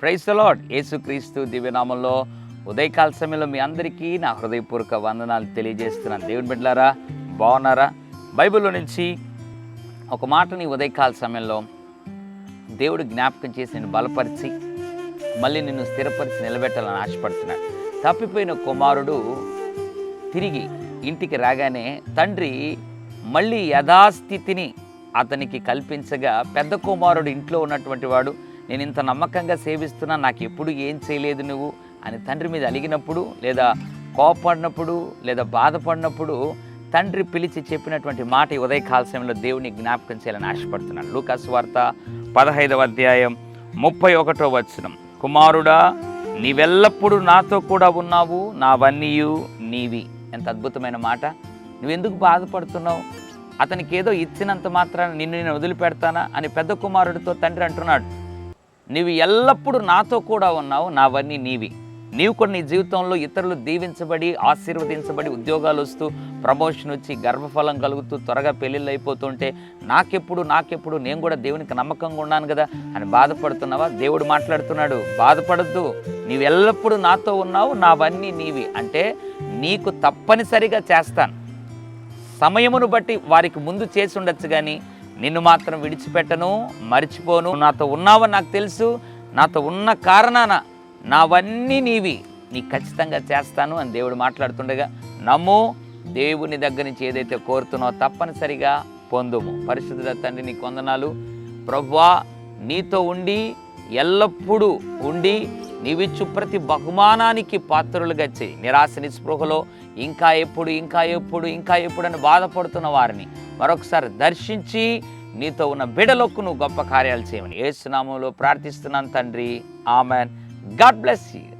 Price lord యేసుక్రీస్తు దివ్యనామంలో ఉదయకాల సమయంలో మీ అందరికీ నా హృదయపూర్వక వందనాలు తెలియజేస్తున్నాను. దేవుని బిడ్డలారా బాగున్నారా? బైబిల్లో నుంచి ఒక మాటని ఉదయకాల సమయంలో దేవుడు జ్ఞాపకం చేసి నేను బలపరిచి మళ్ళీ నిన్ను స్థిరపరిచి నిలబెట్టాలని ఆశపడుతున్నాడు. తప్పిపోయిన కుమారుడు తిరిగి ఇంటికి రాగానే తండ్రి మళ్ళీ యథాస్థితిని అతనికి కల్పించగా పెద్ద కుమారుడు ఇంట్లో ఉన్నటువంటి వాడు నేను ఇంత నమ్మకంగా సేవిస్తున్నా నాకు ఎప్పుడు ఏం చేయలేదు నువ్వు? అని తండ్రి మీద అలిగినప్పుడు లేదా కోపడినప్పుడు లేదా బాధపడినప్పుడు తండ్రి పిలిచి చెప్పినటువంటి మాట ఈ ఉదయకాల సమయంలో దేవుని జ్ఞాపకం చేయాలని ఆశపడుతున్నాను. లూకాస్ వార్త పదహైదవ అధ్యాయం ముప్పై ఒకటో వచనం. కుమారుడా నీవెల్లప్పుడూ నాతో కూడా ఉన్నావు నావన్నీయు నీవి. ఎంత అద్భుతమైన మాట. నువ్వెందుకు బాధపడుతున్నావు? అతనికి ఏదో ఇచ్చినంత మాత్రాన నిన్ను నేను వదిలిపెడతానా అని పెద్ద కుమారుడితో తండ్రి అంటున్నాడు. నీవు ఎల్లప్పుడూ నాతో కూడా ఉన్నావు నావన్నీ నీవి. నీవు కూడా నీ జీవితంలో ఇతరులు దీవించబడి ఆశీర్వదించబడి ఉద్యోగాలు వస్తూ ప్రమోషన్ వచ్చి గర్భఫలం కలుగుతూ త్వరగా పెళ్ళిళ్ళు అయిపోతుంటే నాకెప్పుడు నాకెప్పుడు నేను కూడా దేవునికి నమ్మకంగా ఉన్నాను కదా అని బాధపడుతున్నావా? దేవుడు మాట్లాడుతున్నాడు బాధపడద్దు. నీవు ఎల్లప్పుడూ నాతో ఉన్నావు నావన్నీ నీవి. అంటే నీకు తప్పనిసరిగా చేస్తాను. సమయమును బట్టి వారికి ముందు చేసి ఉండొచ్చు కానీ నిన్ను మాత్రం విడిచిపెట్టను మర్చిపోను. నాతో ఉన్నావని నాకు తెలుసు. నాతో ఉన్న కారణాన నావన్నీ నీవి. నీ ఖచ్చితంగా చేస్తాను అని దేవుడు మాట్లాడుతుండగా నమ్ము దేవుని దగ్గర నుంచి ఏదైతే కోరుతున్నావో తప్పనిసరిగా పొందుము. పరిశుద్ధుల తండ్రి నీ కొందనాలు ప్రభువా నీతో ఉండి ఎల్లప్పుడూ ఉండి నీవిచ్చు ప్రతి బహుమానానికి పాత్రులుగా చేయి నిరాశ నిస్పృహలో ఇంకా ఎప్పుడు ఇంకా ఎప్పుడు ఇంకా ఎప్పుడు అని బాధపడుతున్న వారిని మరొకసారి దర్శించి నీతో ఉన్న బిడలకు నువ్వు గొప్ప కార్యాలు చేయమని. ఏసునామంలో ప్రార్థిస్తున్నాను తండ్రి. ఆమెన్. God bless you.